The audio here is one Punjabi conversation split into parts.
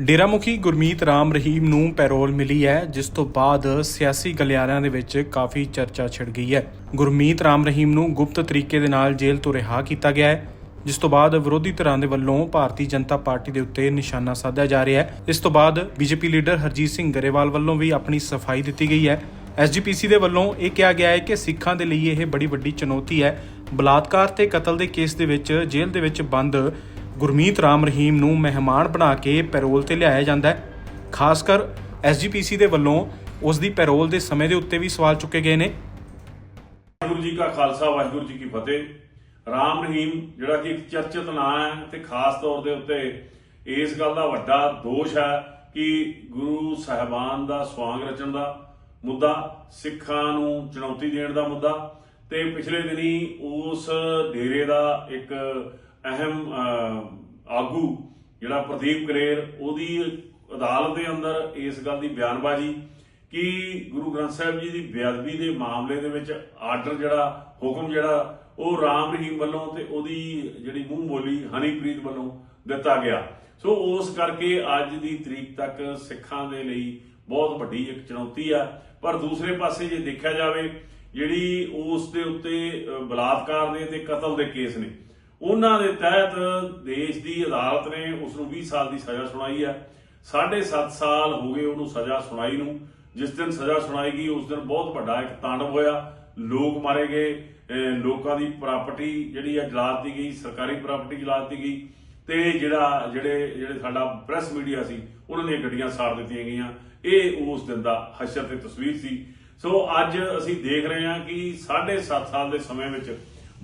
ਡੇਰਾ ਮੁਖੀ ਗੁਰਮੀਤ ਰਾਮ ਰਹੀਮ ਨੂੰ ਪੈਰੋਲ ਮਿਲੀ ਹੈ, ਜਿਸ ਤੋਂ ਬਾਅਦ ਸਿਆਸੀ ਗਲਿਆਰਿਆਂ ਦੇ ਵਿੱਚ ਕਾਫੀ ਚਰਚਾ ਛਿੜ ਗਈ ਹੈ। ਗੁਰਮੀਤ ਰਾਮ ਰਹੀਮ ਨੂੰ ਗੁਪਤ ਤਰੀਕੇ ਦੇ ਨਾਲ ਜੇਲ੍ਹ ਤੋਂ ਰਿਹਾ ਕੀਤਾ ਗਿਆ ਹੈ, ਜਿਸ ਤੋਂ ਬਾਅਦ ਵਿਰੋਧੀ ਧਿਰਾਂ ਦੇ ਵੱਲੋਂ ਭਾਰਤੀ ਜਨਤਾ ਪਾਰਟੀ ਦੇ ਉੱਤੇ ਨਿਸ਼ਾਨਾ ਸਾਧਿਆ ਜਾ ਰਿਹਾ ਹੈ। ਇਸ ਤੋਂ ਬਾਅਦ ਬੀਜੇਪੀ ਲੀਡਰ ਹਰਜੀਤ ਸਿੰਘ ਗਰੇਵਾਲ ਵੱਲੋਂ ਵੀ ਆਪਣੀ ਸਫ਼ਾਈ ਦਿੱਤੀ ਗਈ ਹੈ। ਐਸਜੀਪੀਸੀ ਦੇ ਵੱਲੋਂ ਇਹ ਕਿਹਾ ਗਿਆ ਹੈ ਕਿ ਸਿੱਖਾਂ ਦੇ ਲਈ ਇਹ ਬੜੀ ਵੱਡੀ ਚੁਣੌਤੀ ਹੈ। ਬਲਾਤਕਾਰ ਤੇ ਕਤਲ ਦੇ ਕੇਸ ਦੇ ਵਿੱਚ ਜੇਲ੍ਹ ਦੇ ਵਿੱਚ ਬੰਦ ਗੁਰਮੀਤ ਰਾਮ ਰਹੀਮ ਨੂੰ ਮਹਿਮਾਨ ਬਣਾ ਕੇ ਪੈਰੋਲ ਤੇ ਲਿਆਇਆ ਜਾਂਦਾ ਹੈ। ਖਾਸ ਕਰ ਐਸਜੀਪੀਸੀ ਦੇ ਵੱਲੋਂ ਉਸ ਦੀ ਪੈਰੋਲ ਦੇ ਸਮੇਂ ਦੇ ਉੱਤੇ ਵੀ ਸਵਾਲ ਚੁੱਕੇ ਗਏ ਨੇ। ਵਾਹਿਗੁਰੂ ਜੀ ਕਾ ਖਾਲਸਾ, ਵਾਹਿਗੁਰੂ ਜੀ ਕੀ ਫਤਿਹ। ਰਾਮ ਰਹੀਮ, ਜਿਹੜਾ ਕਿ ਇੱਕ ਚਰਚਿਤ ਨਾਂ ਹੈ ਤੇ ਖਾਸ ਤੌਰ ਦੇ ਉੱਤੇ ਇਸ ਗੱਲ ਦਾ ਵੱਡਾ ਦੋਸ਼ ਹੈ ਕਿ ਗੁਰੂ ਸਾਹਿਬਾਨ ਦਾ ਸਵਾਂਗ ਰਚਣ ਦਾ ਮੁੱਦਾ, ਸਿੱਖਾਂ ਨੂੰ ਚੁਣੌਤੀ ਦੇਣ ਦਾ ਮੁੱਦਾ ਤੇ ਪਿਛਲੇ ਦਿਨੀ ਉਸ ਡੇਰੇ ਦਾ ਇੱਕ ਅਹਿਮ ਆਗੂ ਜਿਹੜਾ ਪ੍ਰਦੀਪ ਕਲੇਰ ਉਹਦੀ ਅਦਾਲਤ ਦੇ ਅੰਦਰ ਇਸ ਗੱਲ ਦੀ ਬਿਆਨਬਾਜ਼ੀ ਕਿ ਗੁਰੂ ਗ੍ਰੰਥ ਸਾਹਿਬ ਜੀ ਦੀ ਬੇਅਦਬੀ ਦੇ ਮਾਮਲੇ ਦੇ ਵਿੱਚ ਆਰਡਰ ਜਿਹੜਾ, ਹੁਕਮ ਜਿਹੜਾ, ਉਹ ਰਾਮ ਰਹੀਮ ਵੱਲੋਂ ਤੇ ਉਹਦੀ ਜਿਹੜੀ ਮੂੰਹ ਬੋਲੀ ਹਨੀਪ੍ਰੀਤ ਵੱਲੋਂ ਦਿੱਤਾ ਗਿਆ। ਸੋ ਉਸ ਕਰਕੇ ਅੱਜ ਦੀ ਤਰੀਕ ਤੱਕ ਸਿੱਖਾਂ ਦੇ ਲਈ ਬਹੁਤ ਵੱਡੀ ਇੱਕ ਚੁਣੌਤੀ ਆ। ਪਰ ਦੂਸਰੇ ਪਾਸੇ ਜੇ ਦੇਖਿਆ ਜਾਵੇ, ਜਿਹੜੀ ਉਸ ਦੇ ਉੱਤੇ ਬਲਾਤਕਾਰ ਦੇ ਤੇ ਕਤਲ ਦੇ ਕੇਸ ਨੇ ਉਹਨਾਂ ਦੇ ਤਹਿਤ ਦੇਸ਼ ਦੀ ਅਦਾਲਤ ਨੇ ਉਸ ਨੂੰ 20 ਸਾਲ ਦੀ ਸਜ਼ਾ ਸੁਣਾਈ ਹੈ। 7.5 ਸਾਲ ਹੋ ਗਏ ਉਹਨੂੰ ਸਜ਼ਾ ਸੁਣਾਈ ਨੂੰ। ਜਿਸ ਦਿਨ ਸਜ਼ਾ ਸੁਣਾਈ ਗਈ, ਉਸ ਦਿਨ ਬਹੁਤ ਵੱਡਾ ਇੱਕ ਤਾਂਡਵ ਹੋਇਆ। ਲੋਕ ਮਾਰੇ ਗਏ ਲੋਕਾਂ ਦੀ ਪ੍ਰਾਪਰਟੀ ਜਿਹੜੀ ਹੈ ਜਲਾ ਦਿੱਤੀ ਗਈ, ਸਰਕਾਰੀ ਪ੍ਰਾਪਰਟੀ ਜਲਾ ਦਿੱਤੀ ਗਈ ਤੇ ਜਿਹੜਾ, ਜਿਹੜੇ ਜਿਹੜੇ ਸਾਡਾ ਪ੍ਰੈਸ ਮੀਡੀਆ ਸੀ, ਉਹਨਾਂ ਦੀਆਂ ਗੱਡੀਆਂ ਸਾੜ ਦਿੱਤੀਆਂ ਗਈਆਂ। ਇਹ ਉਸ ਦਿਨ ਦਾ ਹਸ਼ਰ ਤੇ ਤਸਵੀਰ ਸੀ। ਸੋ ਅੱਜ ਅਸੀਂ ਦੇਖ ਰਹੇ ਹਾਂ ਕਿ 7.5 ਸਾਲ ਦੇ ਸਮੇਂ ਵਿੱਚ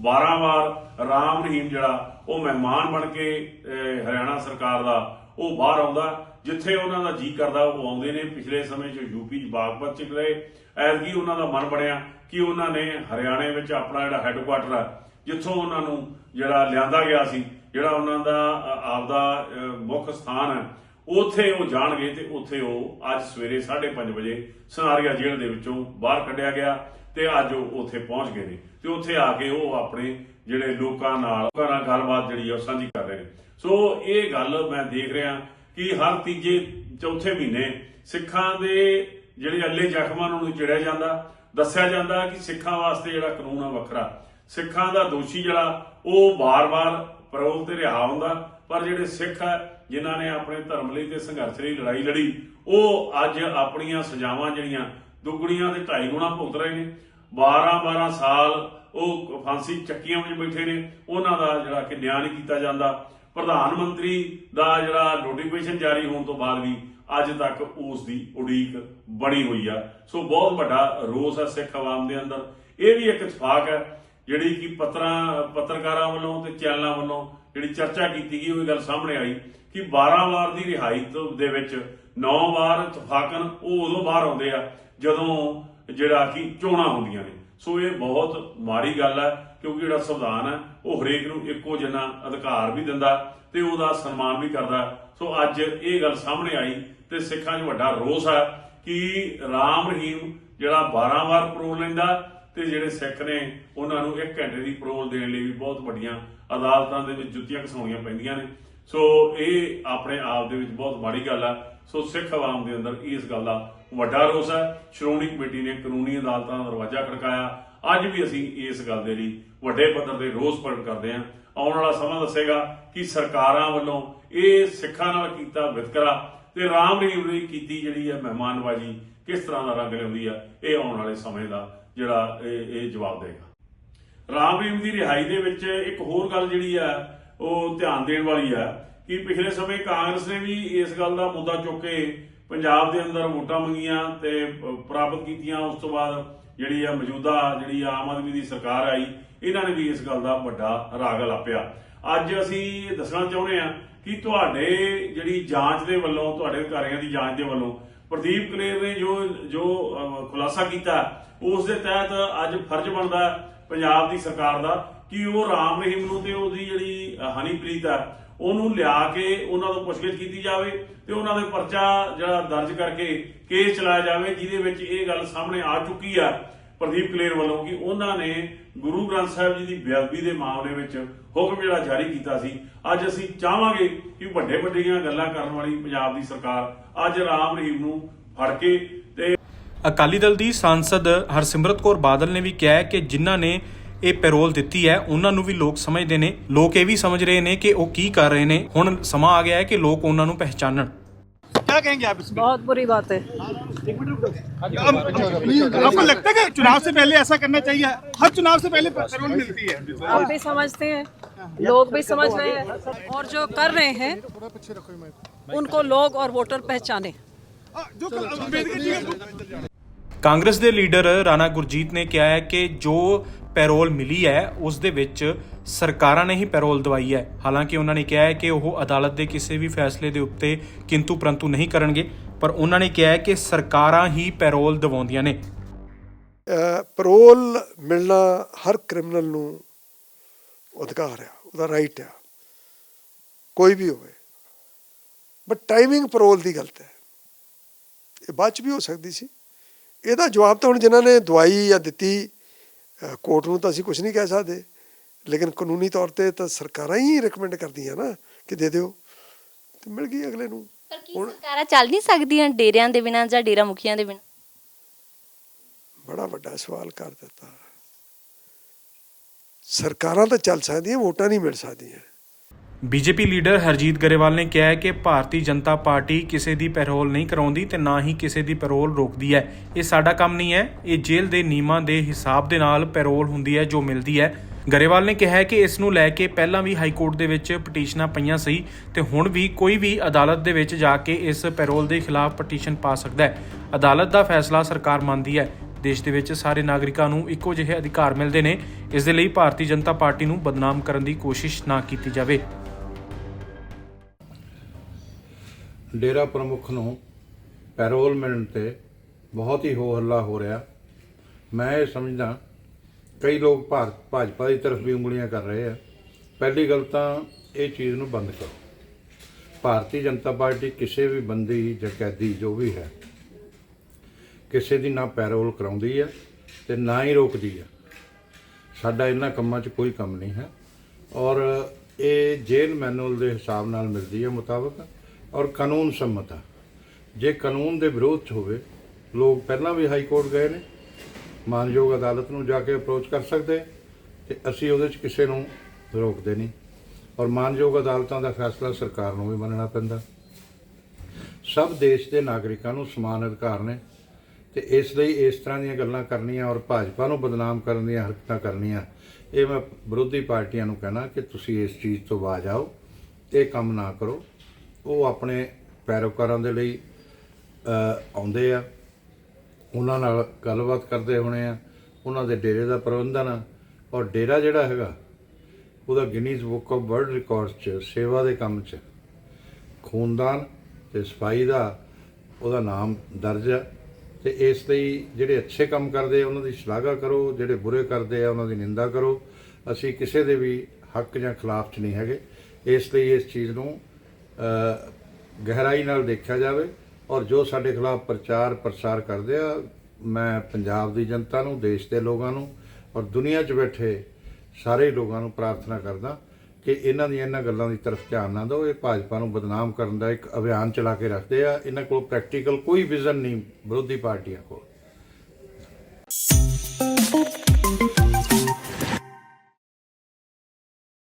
12 ਵਾਰ ਰਾਮ ਰਹੀਮ ਜਿਹੜਾ, ਉਹ ਮਹਿਮਾਨ ਬਣ ਕੇ ਹਰਿਆਣਾ ਸਰਕਾਰ ਦਾ ਉਹ ਬਾਹਰ ਆਉਂਦਾ, ਜਿੱਥੇ ਉਹਨਾਂ ਦਾ ਜੀ ਕਰਦਾ, ਉਹ ਆਉਂਦੇ ਨੇ। ਪਿਛਲੇ ਸਮੇਂ 'ਚ ਯੂਪੀ 'ਚ ਬਾਗਪਤ 'ਚ ਗਏ ਐਤਕੀ ਉਹਨਾਂ ਦਾ ਮਨ ਬਣਿਆ ਕਿ ਉਹਨਾਂ ਨੇ ਹਰਿਆਣੇ ਵਿੱਚ ਆਪਣਾ ਜਿਹੜਾ ਹੈੱਡਕੁਆਟਰ ਆ, ਜਿੱਥੋਂ ਉਹਨਾਂ ਨੂੰ ਜਿਹੜਾ ਲਿਆਂਦਾ ਗਿਆ ਸੀ, ਜਿਹੜਾ ਉਹਨਾਂ ਦਾ ਆਪਦਾ ਮੁੱਖ ਸਥਾਨ ਹੈ ਉੱਥੇ ਉਹ ਜਾਣਗੇ ਤੇ ਉੱਥੇ ਉਹ ਅੱਜ ਸਵੇਰੇ 5:30 ਵਜੇ ਸਨਾਰੀਆ ਜੇਲ੍ਹ ਦੇ ਵਿੱਚੋਂ ਬਾਹਰ ਕੱਢਿਆ ਗਿਆ। ਤੇ ਅੱਜ ਉਹ ਉੱਥੇ ਪਹੁੰਚ ਗਏ ਨੇ। ਤੇ ਉੱਥੇ ਆ ਕੇ ਉਹ ਆਪਣੇ ਜਿਹੜੇ ਲੋਕਾਂ ਨਾਲ ਲੋਕਾਂ ਗੱਲਬਾਤ ਜਿਹੜੀ ਆ ਸਾਂਝੀ ਕਰ ਰਹੇ ਨੇ। ਸੋ ਇਹ ਗੱਲ ਮੈਂ ਦੇਖ ਰਿਹਾ ਕਿ ਹਰ ਤੀਜੇ ਚੌਥੇ ਮਹੀਨੇ ਸਿੱਖਾਂ ਦੇ ਜਿਹੜੇ ਅੱਲੇ ਜ਼ਖਮਾਂ ਨੂੰ ਚਿੜਿਆ ਜਾਂਦਾ, ਦੱਸਿਆ ਜਾਂਦਾ ਕਿ ਸਿੱਖਾਂ ਵਾਸਤੇ ਜਿਹੜਾ ਕਾਨੂੰਨ ਆ ਵੱਖਰਾ। ਸਿੱਖਾਂ ਦਾ ਦੋਸ਼ੀ ਜਿਹੜਾ, ਉਹ ਬਾਰ-ਬਾਰ ਪਰੋਲ ਤੇ ਰਿਹਾ ਹੁੰਦਾ, ਪਰ ਜਿਹੜੇ ਸਿੱਖ ਆ, ਜਿਨ੍ਹਾਂ ਨੇ ਆਪਣੇ ਧਰਮ ਲਈ ਤੇ ਸੰਘਰਸ਼ ਲਈ ਲੜਾਈ ਲੜੀ, ਉਹ ਅੱਜ ਆਪਣੀਆਂ ਸਜ਼ਾਵਾਂ ਜਿਹੜੀਆਂ ਦੁੱਗਣੀਆਂ ਤੇ ਢਾਈ ਗੁਣਾ ਭੁਗਤ ਰਹੇ ਨੇ। 12-12 ਸਾਲ ਉਹ ਫਾਂਸੀ ਚੱਕੀਆਂ ਵਿੱਚ ਬੈਠੇ ਨੇ। ਉਹਨਾਂ ਦਾ ਜਿਹੜਾ ਕਿ ਨਿਆਂ ਨਹੀਂ ਕੀਤਾ ਜਾਂਦਾ। ਪ੍ਰਧਾਨ ਮੰਤਰੀ ਦਾ ਜਿਹੜਾ ਨੋਟੀਫਿਕੇਸ਼ਨ ਜਾਰੀ ਹੋਣ ਤੋਂ ਬਾਅਦ ਵੀ ਅੱਜ ਤੱਕ ਉਸ ਦੀ ਉਡੀਕ ਬਣੀ ਹੋਈ ਆ। ਸੋ ਬਹੁਤ ਵੱਡਾ ਰੋਸ ਹੈ ਸਿੱਖ ਆਵਾਮ ਦੇ ਅੰਦਰ। ਇਹ ਵੀ ਇੱਕ ਇਤਫਾਕ ਹੈ, ਜਿਹੜੀ ਕਿ ਪੱਤਰਾਂ, ਪੱਤਰਕਾਰਾਂ ਵੱਲੋਂ ਤੇ ਚੈਨਲਾਂ ਵੱਲੋਂ ਜਿਹੜੀ ਚਰਚਾ ਕੀਤੀ ਗਈ, ਉਹ ਗੱਲ ਸਾਹਮਣੇ ਆਈ ਕਿ 12 ਵਾਰ ਦੀ ਰਿਹਾਈ ਦੇ ਵਿੱਚ ਨੌ ਵਾਰ ਇਤਫਾਕਨ ਉਹ ਉਦੋਂ ਬਾਹਰ ਆਉਂਦੇ ਆ, ਜਦੋਂ ਜਿਹੜਾ ਕਿ ਚੋਣਾਂ ਹੁੰਦੀਆਂ ਨੇ। ਸੋ ਇਹ ਬਹੁਤ ਮਾੜੀ ਗੱਲ ਹੈ ਕਿਉਂਕਿ ਜਿਹੜਾ ਸੰਵਿਧਾਨ ਹੈ ਉਹ ਹਰੇਕ ਨੂੰ ਇੱਕੋ ਜਿਹਾ ਅਧਿਕਾਰ ਵੀ ਦਿੰਦਾ ਤੇ ਉਹਦਾ ਸਨਮਾਨ ਵੀ ਕਰਦਾ। ਸੋ ਅੱਜ ਇਹ ਗੱਲ ਸਾਹਮਣੇ ਆਈ ਤੇ ਸਿੱਖਾਂ 'ਚ ਵੱਡਾ ਰੋਸ ਹੈ ਕਿ ਰਾਮ ਰਹੀਮ ਜਿਹੜਾ 12 ਵਾਰ ਪਰੋਲ ਲੈਂਦਾ ਤੇ ਜਿਹੜੇ ਸਿੱਖ ਨੇ, ਉਹਨਾਂ ਨੂੰ 1 ਘੰਟੇ ਦੀ ਪਰੋਲ ਦੇਣ ਲਈ ਵੀ ਬਹੁਤ ਵੱਡੀਆਂ ਅਦਾਲਤਾਂ ਦੇ ਵਿੱਚ ਜੁੱਤੀਆਂ ਘਸਾਉਣੀਆਂ ਪੈਂਦੀਆਂ ਨੇ। ਸੋ ਇਹ ਆਪਣੇ ਆਪ ਦੇ ਵਿੱਚ ਬਹੁਤ ਮਾੜੀ ਗੱਲ ਹੈ ਸੋ ਸਿੱਖ ਆਵਾਮ ਦੇ ਅੰਦਰ ਇਸ ਗੱਲ ਦਾ ਵੱਡਾ ਰੋਸ ਹੈ ਸ਼੍ਰੋਮਣੀ ਕਮੇਟੀ ਨੇ ਕਾਨੂੰਨੀ ਅਦਾਲਤਾਂ ਦਾ ਦਰਵਾਜ਼ਾ ਖੜਕਾਇਆ। ਅੱਜ ਵੀ ਅਸੀਂ ਇਸ ਗੱਲ ਦੇ ਲਈ ਵੱਡੇ ਪੱਧਰ ਤੇ ਰੋਸ ਪ੍ਰਗਟ ਕਰਦੇ ਹਾਂ। ਆਉਣ ਵਾਲਾ ਸਮਾਂ ਦੱਸੇਗਾ ਕਿ ਸਰਕਾਰਾਂ ਵੱਲੋਂ ਇਹ ਸਿੱਖਾਂ ਨਾਲ ਕੀਤਾ ਵਿਤਕਰਾ ਤੇ ਰਾਮ ਰਹੀਮ ਦੀ ਕੀਤੀ ਜਿਹੜੀ ਹੈ ਮਹਿਮਾਨਵਾਜੀ ਕਿਸ ਤਰ੍ਹਾਂ ਦਾ ਰੰਗ ਲਿਆਉਂਦੀ ਆ, ਇਹ ਆਉਣ ਵਾਲੇ ਸਮੇਂ ਦਾ ਜਿਹੜਾ ਇਹ ਇਹ ਜਵਾਬ ਦੇਗਾ। ਰਾਮ ਰਹੀਮ ਦੀ ਰਿਹਾਈ ਦੇ ਵਿੱਚ ਇੱਕ ਹੋਰ ਗੱਲ ਜਿਹੜੀ ਆ ਉਹ ਧਿਆਨ ਦੇਣ ਵਾਲੀ ਆ ਕਿ ਪਿਛਲੇ ਸਮੇਂ ਕਾਂਗਰਸ ਨੇ ਵੀ ਇਸ ਗੱਲ ਦਾ ਮੁੱਦਾ ਚੁੱਕ ਕੇ ਪੰਜਾਬ ਦੇ ਅੰਦਰ ਵੋਟਾਂ ਮੰਗੀਆਂ ਤੇ ਪ੍ਰਾਪਤ ਕੀਤੀਆਂ। ਉਸ ਤੋਂ ਬਾਅਦ ਜਿਹੜੀ ਆ ਮੌਜੂਦਾ ਜਿਹੜੀ ਆਮ ਆਦਮੀ ਦੀ ਸਰਕਾਰ ਆਈ, ਇਹਨਾਂ ਨੇ ਵੀ ਇਸ ਗੱਲ ਦਾ ਵੱਡਾ ਰਾਗ ਲਾਪਿਆ। ਅੱਜ ਅਸੀਂ ਦੱਸਣਾ ਚਾਹੁੰਦੇ ਆ ਕਿ ਤੁਹਾਡੇ ਜਿਹੜੀ ਜਾਂਚ ਦੇ ਵੱਲੋਂ, ਤੁਹਾਡੇ ਅਧਿਕਾਰੀਆਂ ਦੀ ਜਾਂਚ ਦੇ ਵੱਲੋਂ ਪ੍ਰਦੀਪ ਕਲੇਰ ਨੇ ਜੋ ਜੋ ਖੁਲਾਸਾ ਕੀਤਾ, ਉਸ ਦੇ ਤਹਿਤ ਅੱਜ ਫਰਜ਼ ਬਣਦਾ ਪੰਜਾਬ ਦੀ ਸਰਕਾਰ ਦਾ ਕਿ ਉਹ ਰਾਮ ਰਹੀਮ ਨੂੰ ਤੇ ਉਹਦੀ ਜਿਹੜੀ ਹਨੀਪ੍ਰੀਤ ਆ, ਉਹਨੂੰ ਲਿਆ ਕੇ ਉਹਨਾਂ ਤੋਂ ਪੁੱਛਗਿੱਛ ਕੀਤੀ ਜਾਵੇ ਤੇ ਉਹਨਾਂ ਦੇ ਪਰਚਾ ਜਿਹੜਾ ਦਰਜ ਕਰਕੇ ਕੇਸ ਚਲਾਇਆ ਜਾਵੇ, ਜਿਹਦੇ ਵਿੱਚ ਇਹ ਗੱਲ ਸਾਹਮਣੇ ਆ ਚੁੱਕੀ ਆ ਪ੍ਰਦੀਪ ਕਲੇਰ ਵੱਲੋਂ ਕਿ ਉਹਨਾਂ ਨੇ ਗੁਰੂ ਗ੍ਰੰਥ ਸਾਹਿਬ ਜੀ ਦੀ ਬੇਅਦਬੀ ਦੇ ਮਾਮਲੇ ਵਿੱਚ ਹੁਕਮ ਜਿਹੜਾ ਜਾਰੀ ਕੀਤਾ ਸੀ। ਅੱਜ ਅਸੀਂ ਚਾਹਾਂਗੇ ਕਿ ਵੱਡੇ ਵੱਡੀਆਂ ਗੱਲਾਂ ਕਰਨ ਵਾਲੀ ਪੰਜਾਬ ਦੀ ਸਰਕਾਰ ਅੱਜ ਰਾਮ ਰਹੀਮ ਨੂੰ ਫੜ ਕੇ ਤੇ ਅਕਾਲੀ ਦਲ ਦੀ ਸਾਂਸਦ ਹਰਸਿਮਰਤ ਕੌਰ ਬਾਦਲ ਨੇ ਵੀ ਕਿਹਾ ਹੈ ਕਿ ਜਿਨ੍ਹਾਂ ਨੇ ਇਹ ਪੈਰੋਲ ਦਿੱਤੀ ਹੈ ਉਹਨਾਂ ਨੂੰ ਵੀ ਲੋਕ ਸਮਝਦੇ ਨੇ ਲੋਕ ਇਹ ਵੀ ਸਮਝ ਰਹੇ ਨੇ ਕਿ ਉਹ ਕੀ ਕਰ ਰਹੇ ਨੇ ਹੁਣ ਸਮਾਂ ਆ ਗਿਆ ਹੈ ਕਿ ਲੋਕ ਉਹਨਾਂ ਨੂੰ ਪਹਿਚਾਨਣ क्या कहेंगे आप इसमें बहुत बुरी बात है अब आपको लगता है कि चुनाव से पहले ऐसा करना चाहिए हर चुनाव से पहले पैरोल मिलती है आप भी समझते हैं लोग भी समझ रहे हैं और जो कर रहे हैं उनको लोग और वोटर पहचाने हाँ, जो कल अम्बेडकर जी का ਕਾਂਗਰਸ ਦੇ ਲੀਡਰ ਰਾਣਾ ਗੁਰਜੀਤ ਨੇ ਕਿਹਾ ਹੈ ਕਿ ਜੋ ਪੈਰੋਲ ਮਿਲੀ ਹੈ, ਉਸ ਦੇ ਵਿੱਚ ਸਰਕਾਰਾਂ ਨੇ ਹੀ ਪੈਰੋਲ ਦਵਾਈ ਹੈ। ਹਾਲਾਂਕਿ ਉਹਨਾਂ ਨੇ ਕਿਹਾ ਹੈ ਕਿ ਉਹ ਅਦਾਲਤ ਦੇ ਕਿਸੇ ਵੀ ਫੈਸਲੇ ਦੇ ਉੱਤੇ ਕਿੰਤੂ ਪਰੰਤੂ ਨਹੀਂ ਕਰਨਗੇ, ਪਰ ਉਹਨਾਂ ਨੇ ਕਿਹਾ ਹੈ ਕਿ ਸਰਕਾਰਾਂ ਹੀ ਪੈਰੋਲ ਦਿਵਾਉਂਦੀਆਂ ਨੇ। ਪੈਰੋਲ ਮਿਲਣਾ ਹਰ ਕ੍ਰਿਮੀਨਲ ਨੂੰ ਅਧਿਕਾਰ ਆ, ਉਹਦਾ ਰਾਈਟ ਆ। ਕੋਈ ਵੀ ਹੋਵੇ। ਬਟ ਟਾਈਮਿੰਗ ਪੈਰੋਲ ਦੀ ਗਲਤ ਹੈ। ਇਹ ਬਾਅਦ ਚ ਵੀ ਹੋ ਸਕਦੀ ਸੀ। ਇਹਦਾ ਜਵਾਬ ਤਾਂ ਹੁਣ ਜਿਨ੍ਹਾਂ ਨੇ ਦਵਾਈ ਜਾਂ ਦਿੱਤੀ ਕੋਰਟ ਨੂੰ ਤਾਂ ਅਸੀਂ ਕੁਝ ਨਹੀਂ ਕਹਿ ਸਕਦੇ। ਲੇਕਿਨ ਕਾਨੂੰਨੀ ਤੌਰ ਤੇ ਤਾਂ ਸਰਕਾਰਾਂ ਹੀ ਰეკਮੈਂਡ ਕਰਦੀਆਂ ਨਾ ਕਿ ਦੇ ਦਿਓ ਤੇ ਮਿਲ ਗਈ ਅਗਲੇ ਨੂੰ। ਪਰ ਕੀ ਸਰਕਾਰਾਂ ਚੱਲ ਨਹੀਂ ਸਕਦੀਆਂ ਡੇਰਿਆਂ ਦੇ ਬਿਨਾਂ ਜਾਂ ਡੇਰਾ ਮੁਖੀਆਂ ਦੇ ਬਿਨਾਂ? ਬੜਾ ਵੱਡਾ ਸਵਾਲ ਕਰ ਦਿੱਤਾ। ਸਰਕਾਰਾਂ ਤਾਂ ਚੱਲ ਸਕਦੀਆਂ ਵੋਟਾਂ ਨਹੀਂ ਮਿਲ ਸਕਦੀਆਂ। ਬੀਜੇਪੀ ਲੀਡਰ ਹਰਜੀਤ ਗਰੇਵਾਲ ਨੇ ਕਿਹਾ ਹੈ ਕਿ ਭਾਰਤੀ ਜਨਤਾ ਪਾਰਟੀ ਕਿਸੇ ਦੀ ਪੈਰੋਲ ਨਹੀਂ ਕਰਾਉਂਦੀ ਤੇ ਨਾ ਹੀ ਕਿਸੇ ਦੀ ਪੈਰੋਲ ਰੋਕਦੀ ਹੈ। ਇਹ ਸਾਡਾ ਕੰਮ ਨਹੀਂ ਹੈ। ਇਹ ਜੇਲ੍ਹ ਦੇ ਨਿਯਮਾਂ ਦੇ ਹਿਸਾਬ ਦੇ ਨਾਲ ਪੈਰੋਲ ਹੁੰਦੀ ਹੈ ਜੋ ਮਿਲਦੀ ਹੈ। ਗਰੇਵਾਲ ਨੇ ਕਿਹਾ ਕਿ ਇਸ ਨੂੰ ਲੈ ਕੇ ਪਹਿਲਾਂ ਵੀ ਹਾਈ ਕੋਰਟ ਦੇ ਵਿੱਚ ਪਟੀਸ਼ਨਾਂ ਪਈਆਂ ਸੀ ਤੇ ਹੁਣ ਵੀ ਕੋਈ ਵੀ ਅਦਾਲਤ ਦੇ ਵਿੱਚ ਜਾ ਕੇ ਇਸ ਪੈਰੋਲ ਦੇ ਖਿਲਾਫ ਪਟੀਸ਼ਨ ਪਾ ਸਕਦਾ ਹੈ। ਅਦਾਲਤ ਦਾ ਫੈਸਲਾ ਸਰਕਾਰ ਮੰਨਦੀ ਹੈ। ਦੇਸ਼ ਦੇ ਵਿੱਚ ਸਾਰੇ ਨਾਗਰਿਕਾਂ ਨੂੰ ਇੱਕੋ ਜਿਹੇ ਅਧਿਕਾਰ ਮਿਲਦੇ ਨੇ। ਇਸ ਦੇ ਲਈ ਭਾਰਤੀ ਜਨਤਾ ਪਾਰਟੀ ਨੂੰ ਬਦਨਾਮ ਕਰਨ ਦੀ ਕੋਸ਼ਿਸ਼ ਨਾ ਕੀਤੀ ਜਾਵੇ। ਡੇਰਾ ਪ੍ਰਮੁੱਖ ਨੂੰ ਪੈਰੋਲ ਮਿਲਣ ਤੇ ਬਹੁਤ ਹੀ ਹੋ ਹੱਲਾ ਹੋ ਰਿਹਾ। ਮੈਂ ਇਹ ਸਮਝਦਾ ਕਈ ਲੋਕ ਭਾਰਤ ਭਾਜਪਾ ਦੀ ਤਰਫ ਵੀ ਉਂਗਲੀਆਂ ਕਰ ਰਹੇ ਆ। ਪਹਿਲੀ ਗੱਲ ਤਾਂ ਇਹ ਚੀਜ਼ ਨੂੰ ਬੰਦ ਕਰੋ। ਭਾਰਤੀ ਜਨਤਾ ਪਾਰਟੀ ਕਿਸੇ ਵੀ ਬੰਦੀ ਜਾਂ ਕੈਦੀ ਜੋ ਵੀ ਹੈ, ਕਿਸੇ ਦੀ ਨਾ ਪੈਰੋਲ ਕਰਾਉਂਦੀ ਹੈ ਤੇ ਨਾ ਹੀ ਰੋਕਦੀ ਹੈ ਸਾਡਾ ਇਹਨਾਂ ਕੰਮਾਂ 'ਚ ਕੋਈ ਕੰਮ ਨਹੀਂ ਹੈ। ਔਰ ਇਹ ਜੇਲ੍ਹ ਮੈਨੂਅਲ ਦੇ ਹਿਸਾਬ ਨਾਲ ਮਿਲਦੀ ਹੈ ਮੁਤਾਬਕ। ਔਰ ਕਾਨੂੰਨ ਸੰਮਤ ਹੈ ਜੇ ਕਾਨੂੰਨ ਦੇ ਵਿਰੋਧ 'ਚ ਹੋਵੇ, ਲੋਕ ਪਹਿਲਾਂ ਵੀ ਹਾਈ ਕੋਰਟ ਗਏ ਨੇ, ਮਾਨਯੋਗ ਅਦਾਲਤ ਨੂੰ ਜਾ ਕੇ ਅਪਰੋਚ ਕਰ ਸਕਦੇ, ਤੇ ਅਸੀਂ ਉਹਦੇ 'ਚ ਕਿਸੇ ਨੂੰ ਰੋਕਦੇ ਨਹੀਂ। ਔਰ ਮਾਨਯੋਗ ਅਦਾਲਤਾਂ ਦਾ ਫੈਸਲਾ ਸਰਕਾਰ ਨੂੰ ਵੀ ਮੰਨਣਾ ਪੈਂਦਾ। ਸਭ ਦੇਸ਼ ਦੇ ਨਾਗਰਿਕਾਂ ਨੂੰ ਸਮਾਨ ਅਧਿਕਾਰ ਨੇ, ਤੇ ਇਸ ਲਈ ਇਸ ਤਰ੍ਹਾਂ ਦੀਆਂ ਗੱਲਾਂ ਕਰਨੀਆਂ ਔਰ ਭਾਜਪਾ ਨੂੰ ਬਦਨਾਮ ਕਰਨ ਦੀਆਂ ਹਰਕਤਾਂ ਕਰਨੀਆਂ, ਇਹ ਮੈਂ ਵਿਰੋਧੀ ਪਾਰਟੀਆਂ ਨੂੰ ਕਹਿਣਾ ਕਿ ਤੁਸੀਂ ਇਸ ਚੀਜ਼ ਤੋਂ ਬਾਜ ਆਓ, ਇਹ ਕੰਮ ਨਾ ਕਰੋ। ਉਹ ਆਪਣੇ ਪੈਰੋਕਾਰਾਂ ਦੇ ਲਈ ਆਉਂਦੇ ਆ। ਉਹਨਾਂ ਨਾਲ ਗੱਲਬਾਤ ਕਰਦੇ ਹੋਣੇ ਆ। ਉਹਨਾਂ ਦੇ ਡੇਰੇ ਦਾ ਪ੍ਰਬੰਧਨ ਆ। ਔਰ ਡੇਰਾ ਜਿਹੜਾ ਹੈਗਾ, ਉਹਦਾ Guinness book of world records 'ਚ, ਸੇਵਾ ਦੇ ਕੰਮ 'ਚ, ਖੂਨਦਾਨ ਤੇ ਸਫ਼ਾਈ ਦਾ ਉਹਦਾ ਨਾਮ ਦਰਜ ਹੈ ਤੇ ਇਸ ਲਈ ਜਿਹੜੇ ਅੱਛੇ ਕੰਮ ਕਰਦੇ ਆ, ਉਹਨਾਂ ਦੀ ਸ਼ਲਾਘਾ ਕਰੋ। ਜਿਹੜੇ ਬੁਰੇ ਕਰਦੇ ਆ, ਉਹਨਾਂ ਦੀ ਨਿੰਦਾ ਕਰੋ। ਅਸੀਂ ਕਿਸੇ ਦੇ ਵੀ ਹੱਕ ਜਾਂ ਖਿਲਾਫ 'ਚ ਨਹੀਂ ਹੈਗੇ। ਇਸ ਲਈ ਇਸ ਚੀਜ਼ ਨੂੰ ਗਹਿਰਾਈ ਨਾਲ ਦੇਖਿਆ ਜਾਵੇ ਔਰ ਜੋ ਸਾਡੇ ਖਿਲਾਫ ਪ੍ਰਚਾਰ ਪ੍ਰਸਾਰ ਕਰਦੇ ਆ, ਮੈਂ ਪੰਜਾਬ ਦੀ ਜਨਤਾ ਨੂੰ, ਦੇਸ਼ ਦੇ ਲੋਕਾਂ ਨੂੰ ਔਰ ਦੁਨੀਆ 'ਚ ਬੈਠੇ ਸਾਰੇ ਲੋਕਾਂ ਨੂੰ ਪ੍ਰਾਰਥਨਾ ਕਰਦਾ ਕਿ ਇਹਨਾਂ ਦੀਆਂ ਇਹਨਾਂ ਗੱਲਾਂ ਦੀ ਤਰਫ ਧਿਆਨ ਨਾ ਦਿਓ। ਇਹ ਭਾਜਪਾ ਨੂੰ ਬਦਨਾਮ ਕਰਨ ਦਾ ਇੱਕ ਅਭਿਆਨ ਚਲਾ ਕੇ ਰੱਖਦੇ ਆ। ਇਹਨਾਂ ਕੋਲ ਪ੍ਰੈਕਟੀਕਲ ਕੋਈ ਵਿਜ਼ਨ ਨਹੀਂ ਵਿਰੋਧੀ ਪਾਰਟੀਆਂ ਕੋਲ।